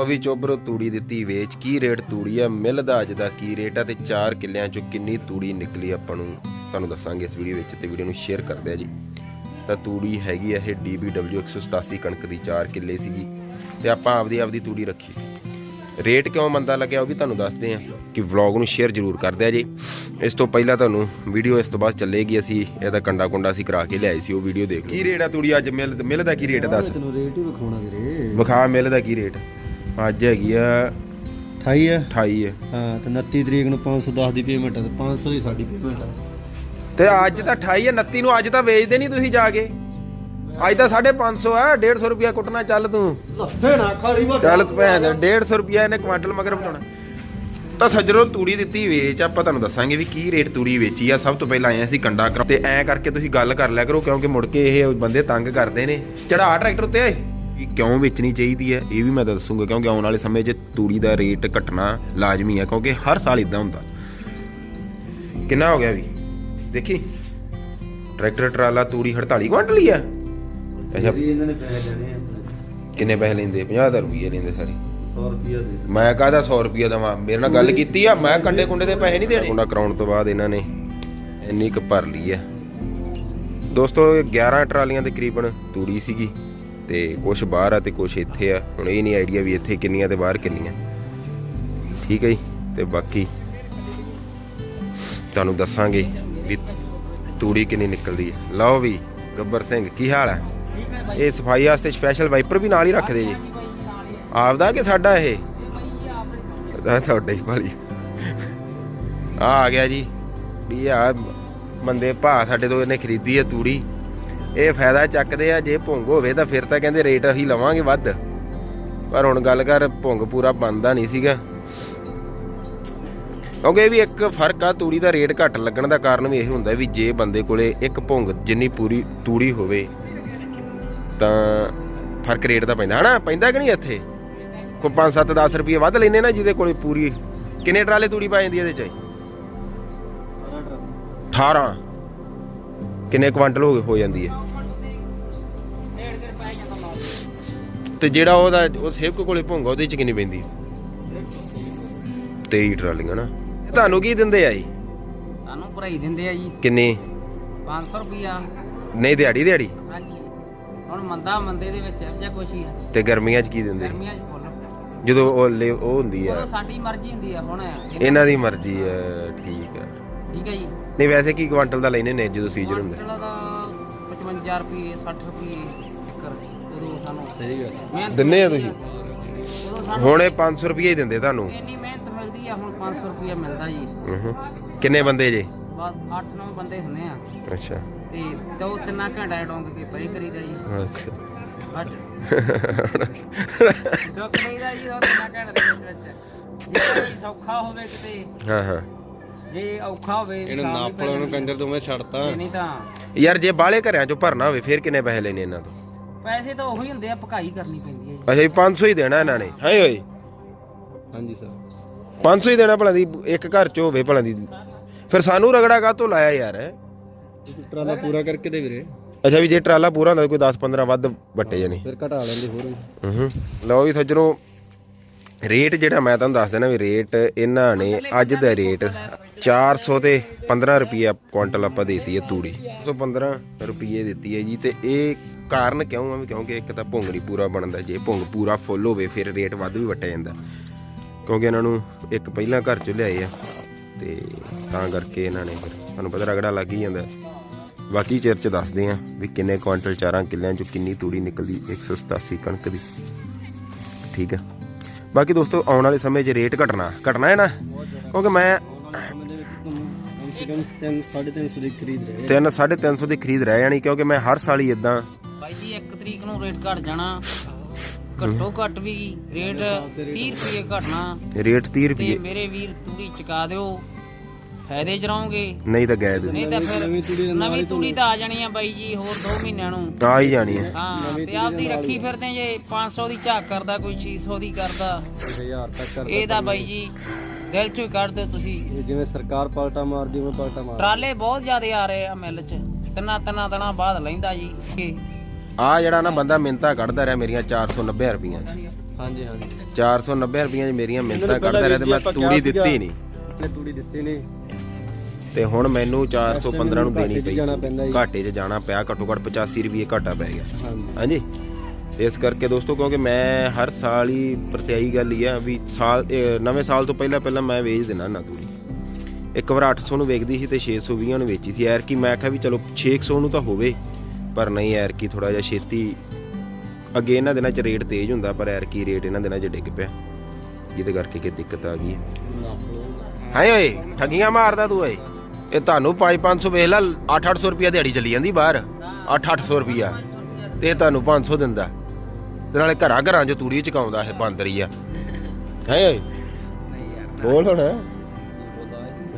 ਉਹ ਵੀ ਚੋਬਰੋ ਤੂੜੀ ਦਿੱਤੀ ਵੇਚ ਕੀ ਰੇਟ ਤੂੜੀ ਆ? ਮਿਲ ਦਾ ਅੱਜ ਦਾ ਕੀ ਰੇਟ ਆ? ਤੇ 4 ਕਿੱਲਿਆਂ ਚੋਂ ਕਿੰਨੀ ਤੂੜੀ ਨਿਕਲੀ ਆਪਾਂ ਨੂੰ? ਤੁਹਾਨੂੰ ਦੱਸਾਂਗੇ ਇਸ ਵੀਡੀਓ ਵਿੱਚ ਤੇ ਵੀਡੀਓ ਨੂੰ ਸ਼ੇਅਰ ਕਰਦੇ ਆ ਜੀ। ਤਾਂ ਤੂੜੀ ਹੈਗੀ ਆ ਇਹ DBW 187 ਕਣਕ ਦੀ 4 ਕਿੱਲੇ ਸੀਗੀ। ਤੇ ਆਪਾਂ ਆਪਦੀ ਆਪਦੀ ਤੂੜੀ ਰੱਖੀ। ਰੇਟ ਕਿਉਂ ਮੰਦਾ ਲੱਗਿਆ ਉਹ ਵੀ ਤੁਹਾਨੂੰ ਦੱਸਦੇ ਆ ਕਿ ਵਲੌਗ ਨੂੰ ਸ਼ੇਅਰ ਜ਼ਰੂਰ ਕਰਦੇ ਆ ਜੀ। ਇਸ ਤੋਂ ਪਹਿਲਾਂ ਤੁਹਾਨੂੰ ਵੀਡੀਓ ਇਸ ਤੋਂ ਬਾਅਦ ਚੱਲੇਗੀ ਅਸੀਂ। ਇਹਦਾ ਕੰਡਾ ਕੁੰਡਾ ਅਸੀਂ ਕਰਾ ਕੇ ਲਿਆਏ ਸੀ ਉਹ ਵੀਡੀਓ ਦੇਖ ਲਓ। ਕੀ ਰੇਟ ਆ ਤੂੜੀ ਅੱਜ? ਮਿਲ ਮਿਲ ਦਾ ਕੀ ਰੇਟ ਦੱਸ? ਤੈਨੂੰ ਰੇਟ ਹੀ ਵਿਖਾਉਣਾ ਵੀਰੇ। ਵਿਖਾ ਮਿਲ ਦਾ ਕੀ ਰੇਟ? ਅੱਜ ਹੈਗੀ ਆ 28 ਆ? 28 ਹੈ ਹਾਂ ਤੇ 29 ਤਰੀਕ ਨੂੰ 510 ਦੀ ਪੇਮੈਂਟ ਹੈ ਤੇ 500 ਦੀ ਸਾਡੀ ਪੇਮੈਂਟ ਹੈ ਤੇ ਅੱਜ ਤਾਂ 28 ਹੈ 29 ਨੂੰ ਅੱਜ ਤਾਂ ਵੇਚਦੇ ਨਹੀਂ ਤੁਸੀਂ ਜਾ ਕੇ। ਅੱਜ ਤਾਂ 550 ਆ 150 ਰੁਪਿਆ ਕੁੱਟਣਾ ਚੱਲ ਤੂੰ। ਲੱਫੇ ਨਾ ਖਾਲੀ ਵਾ ਚੱਲ ਭੈਣ ਦਾ 150 ਰੁਪਿਆ ਇਹਨੇ ਕੁਆਂਟਲ ਮਗਰ ਬਟਾਉਣਾ ਤਾਂ ਸੱਜਰੋ ਤੂੜੀ ਦਿੱਤੀ ਵੇਚ ਆਪਾਂ ਤੁਹਾਨੂੰ ਦੱਸਾਂਗੇ ਵੀ ਕੀ ਰੇਟ ਤੂੜੀ ਵੇਚੀ ਆ। ਸਭ ਤੋਂ ਪਹਿਲਾਂ ਆਏ ਅਸੀਂ ਕੰਡਾ ਕਰਾ ਤੇ ਐ ਕਰਕੇ ਤੁਸੀਂ ਗੱਲ ਕਰ ਲਿਆ ਕਰੋ ਕਿਉਂਕਿ ਮੁੜ ਕੇ ਇਹ ਬੰਦੇ ਤੰਗ ਕਰਦੇ ਨੇ। ਚੜਾ ਟਰੈਕਟਰ ਉੱਤੇ ਓਏ। ਇਹ ਕਿਉਂ ਵੇਚਣੀ ਚਾਹੀਦੀ ਹੈ ਇਹ ਵੀ ਮੈਂ ਦੱਸੂਗਾ ਕਿਉਂਕਿ ਆਉਣ ਵਾਲੇ ਸਮੇਂ 'ਚ ਤੂੜੀ ਦਾ ਰੇਟ ਘਟਣਾ ਲਾਜ਼ਮੀ ਹੈ ਕਿਉਂਕਿ ਹਰ ਸਾਲ ਇਦਾਂ ਹੁੰਦਾ। ਕਿੰਨਾ ਹੋ ਗਿਆ ਵੀ? ਦੇਖੀ ਟਰੈਕਟਰ ਟਰਾਲਾ ਤੂੜੀ 48 ਕੁਇੰਟਲ ਹੀ ਆ ਅੱਛਾ। ਵੀ ਇਹਨਾਂ ਨੇ ਪੈਸੇ ਦੇਣੇ ਆ ਕਿੰਨੇ ਪੈਸੇ ਲੈਂਦੇ? 50000 ਰੁਪਏ ਲੈਂਦੇ ਸਾਰੇ। 100 ਰੁਪਿਆ ਦੇ ਮੈਂ ਕਹਦਾ 100 ਰੁਪਏ ਦਵਾਂ? ਮੇਰੇ ਨਾਲ ਗੱਲ ਕੀਤੀ ਆ ਮੈਂ ਕੰਡੇ ਕੁੰਡੇ ਦੇ ਪੈਸੇ ਨਹੀਂ ਦੇਣੇ। ਕੁੰਡਾ ਕਰਾਉਣ ਤੋਂ ਬਾਅਦ ਇਹਨਾਂ ਨੇ ਇੰਨੀ ਕੁ ਭਰ ਲਈ ਆ ਦੋਸਤੋ 11 ਟਰਾਲੀਆਂ ਦੇ ਕਰੀਬਨ ਤੂੜੀ ਸੀਗੀ। ਤੇ ਕੁਝ ਬਾਹਰ ਆ ਤੇ ਕੁਝ ਇੱਥੇ ਆ। ਹੁਣ ਇਹ ਨਹੀਂ ਆਈਡੀਆ ਵੀ ਇੱਥੇ ਕਿੰਨੀਆਂ ਤੇ ਬਾਹਰ ਕਿੰਨੀਆਂ। ਠੀਕ ਹੈ ਜੀ? ਤੇ ਬਾਕੀ ਤੁਹਾਨੂੰ ਦੱਸਾਂਗੇ ਵੀ ਤੂੜੀ ਕਿੰਨੀ ਨਿਕਲਦੀ ਹੈ। ਲਓ ਵੀ, ਗੱਬਰ ਸਿੰਘ, ਕੀ ਹਾਲ ਹੈ? ਇਹ ਸਫ਼ਾਈ ਵਾਸਤੇ ਸਪੈਸ਼ਲ ਵਾਈਪਰ ਵੀ ਨਾਲ ਹੀ ਰੱਖਦੇ ਜੀ। ਆਪਦਾ ਕਿ ਸਾਡਾ ਇਹ? ਆ ਤੁਹਾਡੇ ਹੀ ਭਾਲੀ। ਆ ਆ ਗਿਆ ਜੀ। ਵੀ ਆ ਬੰਦੇ ਭਾ ਸਾਡੇ ਤੋਂ ਇਹਨੇ ਖਰੀਦੀ ਹੈ ਤੂੜੀ। ਇਹ ਫਾਇਦਾ ਚੱਕਦੇ ਆ, ਜੇ ਭੁੰਗ ਹੋਵੇ ਤਾਂ ਫਿਰ ਤਾਂ ਕਹਿੰਦੇ ਰੇਟ ਅਸੀਂ ਲਵਾਂਗੇ ਵੱਧ। ਪਰ ਹੁਣ ਗੱਲ ਕਰ, ਭੁੰਗ ਪੂਰਾ ਬੰਦਾ ਨਹੀਂ ਸੀਗਾ। ਕਿਉਂਕਿ ਇਹ ਵੀ ਇੱਕ ਫ਼ਰਕ ਆ, ਤੂੜੀ ਦਾ ਰੇਟ ਘੱਟ ਲੱਗਣ ਦਾ ਕਾਰਨ ਵੀ ਇਹ ਹੁੰਦਾ ਵੀ ਜੇ ਬੰਦੇ ਕੋਲੇ ਇੱਕ ਭੁੰਗ ਜਿੰਨੀ ਪੂਰੀ ਤੂੜੀ ਹੋਵੇ, ਤਾਂ ਫ਼ਰਕ ਰੇਟ ਦਾ ਪੈਂਦਾ। ਹਨਾ? ਪੈਂਦਾ ਕਿ ਨਹੀਂ ਇੱਥੇ? ਕੋਈ 5 7 10 ਰੁਪਏ ਵੱਧ ਲੈਨੇ ਨਾ ਜਿਹਦੇ ਕੋਲੇ ਪੂਰੀ। ਕਿੰਨੇ ਟਰਾਲੇ ਤੂੜੀ ਪਾ ਜਾਂਦੀ ਇਹਦੇ ਚ? 18 ਕਿੰਨੇ ਕੁਆਂਟਲ ਹੋ ਹੋ ਜਾਂਦੀ ਹੈ ਤੇ ਜਿਹੜਾ ਉਹਦਾ ਉਹ ਸੇਵਕ ਕੋਲੇ ਭੁੰਗਾ ਉਹਦੇ ਚ ਕਿੰਨੀ ਪੈਂਦੀ? ਹੈ 23 ਟਰਾਲੀਆਂ ਨਾ। ਇਹ ਤੁਹਾਨੂੰ ਕੀ ਦਿੰਦੇ ਆ ਜੀ? ਤੁਹਾਨੂੰ ਭਰਾਈ ਦਿੰਦੇ ਆ ਜੀ। ਕਿੰਨੀ? 500 ਰੁਪਿਆ ਨਹੀਂ ਦਿਹਾੜੀ ਦਿਹਾੜੀ? ਹਾਂਜੀ। ਹੁਣ ਮੰਦਾ ਮੰਦੇ ਦੇ ਵਿੱਚ ਇਹੋ ਜਿਹਾ ਕੁਛ ਹੀ ਆ। ਤੇ ਗਰਮੀਆਂ ਚ ਕੀ ਦਿੰਦੇ ਗਰਮੀਆਂ 'ਚ ਫੁੱਲ। ਜਦੋਂ ਉਹ ਲੈ- ਉਹ ਹੁੰਦੀ ਆ। ਸਾਡੀ ਮਰਜ਼ੀ ਹੁੰਦੀ ਆ ਹੁਣ ਇਹਨਾਂ- ਦੀ ਮਰਜ਼ੀ ਹੈ ਠੀਕ ਹੈ ਠੀਕ ਹੈ ਜੀ। ਨਹੀਂ ਵੈਸੇ ਕੀ ਕੁਆਂਟਲ ਦਾ ਲੈਨੇ ਨੇ ਜਦੋਂ ਸੀਜ਼ਨ ਹੁੰਦਾ? ਦਾ 55 ਰੁਪਏ 60 ਰੁਪਏ ਚੱਕਰ ਉਦੋਂ ਸਾਨੂੰ। ਸਹੀ ਗੱਲ ਮਿਹਨਤ ਦਿੰਦੇ ਆ ਤੁਸੀਂ? ਉਦੋਂ ਸਾਨੂੰ ਹੁਣ ਇਹ 500 ਰੁਪਏ ਹੀ ਦਿੰਦੇ ਤੁਹਾਨੂੰ? ਇੰਨੀ ਮਿਹਨਤ ਮਿਲਦੀ ਆ ਹੁਣ 500 ਰੁਪਏ ਮਿਲਦਾ ਜੀ। ਕਿੰਨੇ ਬੰਦੇ ਜੇ? ਬਸ 8-9 ਬੰਦੇ ਹੁੰਦੇ ਆ। ਅੱਛਾ। ਤੇ ਦੋ ਤਿੰਨਾਂ ਘੰਟਾ ਡੋਂਗ ਕੇ ਪਰੇ ਕਰੀਦਾ ਜੀ। ਅੱਛਾ। 8 ਦੁੱਖ ਲਈਦਾ ਜੀ ਦੋ ਤਿੰਨਾਂ ਘੰਟੇ ਦੇ ਵਿੱਚ ਵਿੱਚ। ਜੇ ਕੋਈ ਸੌਖਾ ਹੋਵੇ ਕਿਤੇ ਹਾਂ ਹਾਂ। ਜੇ ਔਖਾ ਹੋਵੇ ਇਹਨੂੰ ਨਾਪਣ ਨੂੰ ਕੰਜਰ ਤੋਂ ਮੈਂ ਛੱਡਤਾ ਨਹੀਂ ਤਾਂ ਯਾਰ ਜੇ ਬਾਹਲੇ ਘਰਿਆਂ ਚੋਂ ਭਰਨਾ ਹੋਵੇ ਫਿਰ ਕਿੰਨੇ ਪੈਸੇ ਲੈਣੇ ਇਹਨਾਂ ਤੋਂ? ਪੈਸੇ ਤਾਂ ਉਹੀ ਹੁੰਦੇ ਆ ਪਕਾਈ ਕਰਨੀ ਪੈਂਦੀ ਹੈ ਜੀ। ਅੱਛਾ ਜੀ 500 ਹੀ ਦੇਣਾ ਇਹਨਾਂ ਨੇ। ਹਾਏ ਓਏ? ਹਾਂਜੀ ਸਰ। 500 ਹੀ ਦੇਣਾ ਭਲਾ ਦੀ ਇੱਕ ਘਰ ਚ ਹੋਵੇ ਭਲਾ ਦੀ। ਫਿਰ ਸਾਨੂੰ ਰਗੜਾ ਕਾਹਤੋਂ ਲਾਇਆ ਯਾਰ? ਟਰਾਲਾ ਪੂਰਾ ਕਰਕੇ ਦੇ ਵੀਰੇ। ਅੱਛਾ ਵੀ ਜੇ ਟਰਾਲਾ ਪੂਰਾ ਹੁੰਦਾ ਤਾਂ ਕੋਈ 10 15 ਵੱਧ ਵੱਟੇ ਜਾਣੇ। ਫਿਰ ਘਟਾ ਲੈਂਦੇ ਹੋਰ ਹੂੰ ਲਓ ਵੀ ਸੱਜਣੋ ਰੇਟ ਜਿਹੜਾ ਮੈਂ ਤੁਹਾਨੂੰ ਦੱਸ ਦੇਣਾ ਵੀ ਰੇਟ ਇਹਨਾਂ ਨੇ ਅੱਜ ਦਾ ਰੇਟ 400 ਤੇ 15 ਰੁਪਏ ਕੁਇੰਟਲ ਆਪਾਂ ਦੇਤੀ ਹੈ ਤੂੜੀ। 115 ਰੁਪਏ ਦਿੱਤੀ ਹੈ ਜੀ ਤੇ ਇਹ ਕਾਰਨ ਕਿਉਂ ਆ ਵੀ ਕਿਉਂਕਿ ਇੱਕ ਤਾਂ ਭੁੰਗ ਨਹੀਂ ਪੂਰਾ ਬਣਦਾ, ਜੇ ਭੁੰਗ ਪੂਰਾ ਫੁੱਲ ਹੋਵੇ ਫਿਰ ਰੇਟ ਵੱਧ ਵੀ ਵਟਿਆ ਜਾਂਦਾ। ਕਿਉਂਕਿ ਇਹਨਾਂ ਨੂੰ ਇੱਕ ਪਹਿਲਾਂ ਘਰ ਚ ਲਿਆਏ ਆ ਤੇ ਤਾਂ ਕਰਕੇ ਇਹਨਾਂ ਨੇ ਫਿਰ ਤੁਹਾਨੂੰ ਪਤਾ ਰਗੜਾ ਲੱਗ ਹੀ ਜਾਂਦਾ। ਬਾਕੀ ਚਿਰ ਚ ਦੱਸਦੇ ਆ ਵੀ ਕਿੰਨੇ ਕੁਇੰਟਲ ਚਾਰਾਂ ਕਿੱਲਿਆਂ ਚੋਂ ਕਿੰਨੀ ਤੂੜੀ ਨਿਕਲਦੀ 187 ਕਣਕ ਦੀ। ਠੀਕ ਹੈ ਬਾਕੀ ਦੋਸਤੋ, ਆਉਣ ਵਾਲੇ ਸਮੇਂ 'ਚ ਰੇਟ ਘਟਣਾ ਘਟਣਾ ਹੈ ਨਾ? ਕਿਉਂਕਿ ਮੈਂ ਸੇ ਕਮ 3 350 ਦੀ ਖਰੀਦ ਰਹੇ 3 350 ਦੀ ਖਰੀਦ ਰਹਿ ਜਾਣੀ ਕਿਉਂਕਿ ਮੈਂ ਹਰ ਸਾਲ ਹੀ ਇਦਾਂ ਬਾਈ ਜੀ 1 ਤਰੀਕ ਨੂੰ ਰੇਟ ਘਟ ਜਾਣਾ। ਘੱਟੋ ਘੱਟ ਵੀ ਰੇਟ 30 ਰੁਪਏ ਘਟਣਾ। ਰੇਟ 30 ਤੇ ਰੁਪਏ। ਮੇਰੇ ਵੀਰ ਤੂੜੀ ਚਕਾ ਦਿਓ। ਫਾਇਦੇ ਚ ਰਹੋਗੇ। ਨਹੀਂ ਤਾਂ ਗਏ ਦੇ ਨਹੀਂ ਤਾਂ ਫਿਰ ਨਵੀਂ ਤੂੜੀ ਤਾਂ ਆ ਜਾਣੀ ਆ ਬਾਈ ਜੀ ਹੋਰ 2 ਮਹੀਨਿਆਂ ਨੂੰ। ਆ ਹੀ ਜਾਣੀ ਹੈ ਹਾਂ ਤੇ ਆਪਦੀ ਰੱਖੀ ਫਿਰਦੇ ਜੇ 500 ਦੀ ਝਾਕ ਕਰਦਾ ਕੋਈ 600 ਦੀ ਕਰਦਾ। 1000 ਤੱਕ ਕਰ ਇਹ ਤਾਂ ਬਾਈ ਜੀ ਦਿਲ ਚੋਂ ਹੀ ਕੱਢ ਦਿਓ ਤੁਸੀਂ। ਇਹ ਜਿਵੇਂ ਸਰਕਾਰ ਪਲਟਾ ਮਾਰਦੀ ਉਹ ਪਲਟਾ ਮਾਰ ਟਰਾਲੇ ਬਹੁਤ ਜ਼ਿਆਦੇ ਆ ਰਹੇ ਆ ਮਿਲ ਚ। ਤਿੰਨਾਂ ਤਿੰਨਾਂ ਦਿਨਾਂ ਬਾਅਦ ਲੈਂਦਾ ਜੀ। ਇਹ ਆ ਜਿਹੜਾ ਨਾ ਬੰਦਾ ਮਿੰਤਾ ਕੱਢਦਾ ਰਿਹਾ ਮੇਰੀਆਂ 490 ਰੁਪਈਆਂ 'ਚ। ਹਾਂਜੀ ਹਾਂਜੀ। 490 ਰੁਪਈਆਂ 'ਚ ਮੇਰੀਆਂ ਮਿੰਤਾਂ ਕੱਢਦਾ ਰਿਹਾ ਤੇ ਮੈਂ ਤੂੜੀ ਦਿੱਤੀ ਨਹੀਂ। ਨੇ ਤੂੜੀ ਦਿੱਤੀ ਨਹੀਂ। ਤੇ ਹੁਣ ਮੈਨੂੰ 415 ਨੂੰ ਦੇਣੀ ਪਈ। ਘਾਟੇ 'ਚ ਜਾਣਾ ਪਿਆ ਘੱਟੋ ਘੱਟ 85 ਰੁਪਏ ਘਾਟਾ ਪੈ ਗਿਆ। ਹਾਂਜੀ। ਹਾਂਜੀ? ਇਸ ਕਰਕੇ ਦੋਸਤੋ, ਕਿਉਂਕਿ ਮੈਂ ਹਰ ਸਾਲ ਹੀ ਪ੍ਰਤਿਆਈ ਗੱਲ ਹੀ ਆ ਵੀ ਸਾਲ ਨਵੇਂ ਸਾਲ ਤੋਂ ਪਹਿਲਾਂ ਪਹਿਲਾਂ ਮੈਂ ਵੇਚ ਦੇਣਾ ਨਾ ਤੂੜੀ ਇੱਕ ਵਾਰ 800 ਨੂੰ ਵੇਚਦੀ ਸੀ ਤੇ 620 ਨੂੰ ਵੇਚੀ ਸੀ। ਐਰ ਕੀ ਮੈਂ ਕਿਹਾ ਵੀ ਚਲੋ 600 ਨੂੰ ਤਾਂ ਹੋਵੇ, ਪਰ ਨਹੀਂ ਐਰ ਕੀ ਥੋੜਾ ਜਿਹਾ ਛੇਤੀ। ਅੱਗੇ ਇਹਨਾਂ ਦਿਨਾਂ 'ਚ ਰੇਟ ਤੇਜ਼ ਹੁੰਦਾ, ਪਰ ਐਰ ਕੀ ਰੇਟ ਇਹਨਾਂ ਦਿਨਾਂ 'ਚ ਡਿੱਗ ਪਿਆ। ਜਿਹਦੇ ਕਰਕੇ ਕਿ ਦਿੱਕਤ ਆ ਗਈ ਹੈ। ਓਏ, ਠੱਗੀਆਂ ਮਾਰਦਾ ਤੂੰ ਓਏ। ਇਹ ਤੁਹਾਨੂੰ 5-500 ਵੇਖ ਲੈ 8-800 ਰੁਪਿਆ ਦਿਹਾੜੀ ਚੱਲੀ ਜਾਂਦੀ ਬਾਹਰ। 8-800 ਰੁਪਿਆ ਤੇ ਇਹ ਤੁਹਾਨੂੰ 500 ਦਿੰਦਾ। ਤੇ ਨਾਲੇ ਘਰਾਂ ਘਰਾਂ 'ਚ ਤੂੜੀ ਚਕਾਉਂਦਾ ਇਹ ਬਾਂਦਰੀ ਆ। ਹਾਏ ਓਏ? ਨਹੀਂ ਯਾਰ ਬੋਲ ਹੁਣ।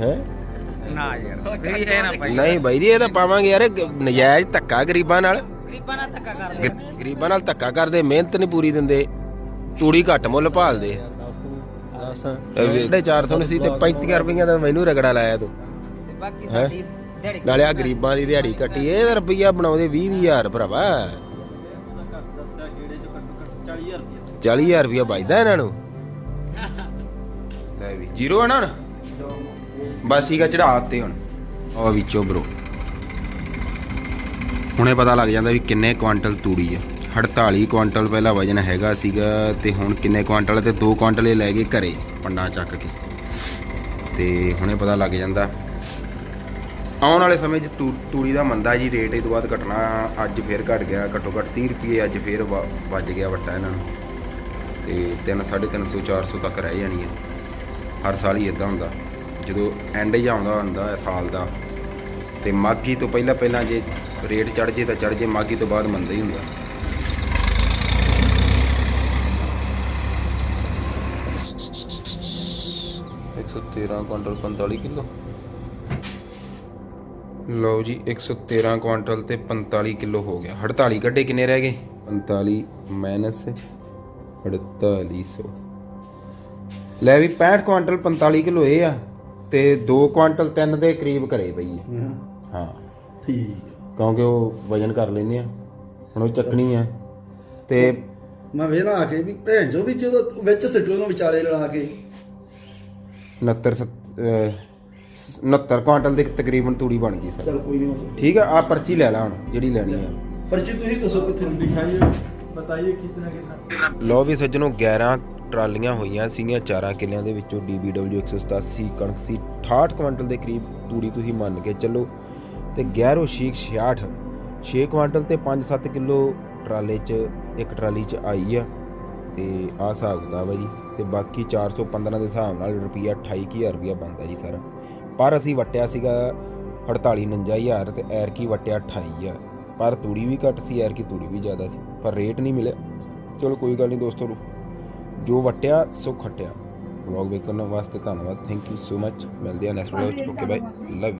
ਹੈ? ਨਾ ਯਾਰ ਵੀ ਇਹ ਨਾ ਭਾਈ ਨਹੀਂ ਬਾਈ ਜੀ ਇਹ ਤਾਂ ਪਾਵਾਂਗੇ ਯਾਰ ਇਹ ਨਜਾਇਜ਼ ਧੱਕਾ ਗਰੀਬਾਂ ਨਾਲ। ਗਰੀਬਾਂ ਨਾਲ ਧੱਕਾ ਕਰਦੇ ਗਰੀਬਾਂ ਨਾਲ ਧੱਕਾ ਕਰਦੇ ਮਿਹਨਤ ਨਹੀਂ ਪੂਰੀ ਦਿੰਦੇ ਤੂੜੀ ਘੱਟ ਮੁੱਲ ਭਾਲਦੇ। ਦੱਸ ਤੂੰ। ਦੱਸ ਇਹ 400 ਨੂੰ ਸੀ ਤੇ 35 ਰੁਪਈਆ ਦਾ ਮੈਨੂੰ ਰਗੜਾ ਲਾਇਆ ਤੂੰ। ਤੇ ਬਾਕੀ ਸਾਡੀ ਦਿਹਾੜੀ ਨਾਲੇ ਆ। ਗਰੀਬਾਂ ਦੀ ਦਿਹਾੜੀ ਕੱਟੀ ਇਹ ਤਾਂ ਰੁਪਈਆ ਬਣਾਉਂਦੇ 20 20000 ਭਰਾਵਾ। 40000 ਰੁਪਏ 40000 ਰੁਪਈਆ ਬਚਦਾ ਇਹਨਾਂ ਨੂੰ। ਲੈ ਵੀ, ਜ਼ੀਰੋ ਹੈ ਨਾ ਹੁਣ? ਬਸ ਠੀਕ ਆ ਚੜਾ ਤੇ ਹੁਣ। ਉਹ ਵਿੱਚੋਂ ਬਰੋ ਹੁਣੇ ਪਤਾ ਲੱਗ ਜਾਂਦਾ ਵੀ ਕਿੰਨੇ ਕੁਆਂਟਲ ਤੂੜੀ ਆ। 48 ਕੁਆਂਟਲ ਪਹਿਲਾਂ ਵਜਨ ਹੈਗਾ ਸੀਗਾ ਤੇ ਹੁਣ ਕਿੰਨੇ ਕੁਆਂਟਲ ਤੇ 2 ਕੁਆਂਟਲ ਇਹ ਲੈ ਗਏ ਘਰੇ, ਪੰਡਾ ਚੱਕ ਕੇ। ਤੇ ਹੁਣੇ ਪਤਾ ਲੱਗ ਜਾਂਦਾ। ਆਉਣ ਵਾਲੇ ਸਮੇਂ 'ਚ ਤੂ- ਤੂੜੀ ਦਾ ਮੰਦਾ ਜੀ ਰੇਟ ਇਹ ਤੋਂ ਬਾਅਦ ਘਟਣਾ ਅੱਜ ਫੇਰ ਘਟ ਗਿਆ ਘੱਟੋ ਘੱਟ 30 ਰੁਪਏ ਅੱਜ ਫੇਰ ਵੱਜ ਗਿਆ ਵੱਟਾ ਇਹਨਾਂ ਨੂੰ। ਤੇ 3 350 400 ਤੱਕ ਰਹਿ ਜਾਣੀ ਹੈ। ਹਰ ਸਾਲ ਹੀ ਇਦਾਂ ਹੁੰਦਾ। ਜਦੋਂ ਐਂਡ ਹੀ ਆਉਂਦਾ ਹੁੰਦਾ ਹੈ ਸਾਲ ਦਾ ਤੇ ਮਾਗੀ ਤੋਂ ਪਹਿਲਾਂ ਪਹਿਲਾਂ ਜੇ ਰੇਟ ਚੜ ਜੇ ਤਾਂ ਚੜ ਜੇ ਮਾਗੀ ਤੋਂ ਬਾਅਦ ਮੰਦਾ ਹੀ ਹੁੰਦਾ। ਸੌ ਤੇਰਾਂ ਕੁਇੰਟਲ 45 ਕਿਲੋ। ਲਓ ਜੀ 113 ਕੁਆਂਟਲ ਤੇ 45 ਕਿਲੋ ਹੋ ਗਿਆ। 48 ਕੱਢੇ ਕਿੰਨੇ ਰਹਿ ਗਏ? 45 ਮਾਈਨਸ 4800 ਲੈ ਵੀ 65 ਕੁਆਂਟਲ 45 ਕਿਲੋ ਇਹ ਆ ਤੇ 2 ਕੁਆਂਟਲ 3 ਦੇ ਕਰੀਬ ਘਰੇ ਪਈ ਹੈ। ਹਾਂ। ਠੀਕ। ਕਿਉਂਕਿ ਉਹ ਵਜਨ ਕਰ ਲੈਨੇ ਆ। ਹੁਣ ਉਹ ਚੱਕਣੀ ਆ। ਤੇ ਮੈਂ ਵੇਖਣਾ ਆ ਕੇ ਵੀ ਭੈਣ ਜੋ ਵੀ ਜਦੋਂ ਵਿੱਚ ਸਿੱਟੋ ਨੂੰ ਵਿਚਾਲੇ ਲੜਾ ਕੇ। 69 ਸੱਤ- ਅਹ 69 ਕੁਆਂਟਲ ਦੇ ਤਕਰੀਬਨ ਤੂੜੀ ਬਣ ਗਈ ਸਰ। ਚਲ ਕੋਈ ਨਹੀਂ ਠੀਕ ਆ ਆ ਪਰਚੀ ਲੈ ਲਾ ਹੁਣ ਜਿਹੜੀ ਲੈਣੀ ਆ। ਪਰਚੀ ਤੁਸੀਂ ਦੱਸੋ ਕਿੱਥੇ ਦਿਖਾਈਏ ਬਤਾਈਏ ਕਿਤਨਾ ਕਿਤਨਾ? ਲੋ ਵੀ ਸੱਜਣੋ 11 ਟਰਾਲੀਆਂ ਹੋਈਆਂ ਸੀਗੀਆਂ, ਚਾਰਾਂ ਕਿੱਲਿਆਂ ਦੇ ਵਿੱਚੋਂ DBW 187 ਕਣਕ ਸੀ। 68 ਕੁਇੰਟਲ ਦੇ ਕਰੀਬ ਤੂੜੀ ਤੁਸੀਂ ਮੰਨ ਕੇ ਚੱਲੋ ਤੇ 11 ਸ਼ੀਕ 66 6 ਕੁਇੰਟਲ ਤੇ 5-7 ਕਿਲੋ ਟਰਾਲੇ 'ਚ, ਇੱਕ ਟਰਾਲੀ 'ਚ ਆਈ ਆ ਤੇ ਆਹ ਹਿਸਾਬ ਕਿਤਾਬ ਹੈ ਜੀ। ਤੇ ਬਾਕੀ 415 ਦੇ ਹਿਸਾਬ ਨਾਲ ਰੁਪਈਆ 28000 ਰੁਪਈਆ ਬਣਦਾ ਜੀ ਸਾਰਾ। ਪਰ ਅਸੀਂ ਵਟਿਆ ਸੀਗਾ 48 49000 ਤੇ ਐਰ ਕੀ ਵਟਿਆ 28000 ਪਰ ਤੂੜੀ ਵੀ ਘੱਟ ਸੀ ਯਾਰ ਕਿ ਤੂੜੀ ਵੀ ਜ਼ਿਆਦਾ ਸੀ, ਪਰ ਰੇਟ ਨਹੀਂ ਮਿਲਿਆ। ਚਲੋ ਕੋਈ ਗੱਲ ਨਹੀਂ ਦੋਸਤੋ ਜੋ ਵਟਿਆ, ਸੋ ਖਟਿਆ। ਵਲੌਗ ਵੇਖਣ ਵਾਸਤੇ ਧੰਨਵਾਦ ਥੈਂਕ ਯੂ ਸੋ ਮੱਚ ਮਿਲਦੇ ਆ ਨੈਕਸਟ ਵਲੌਗ ਚ ਓਕੇ ਬਾਈ ਲਵ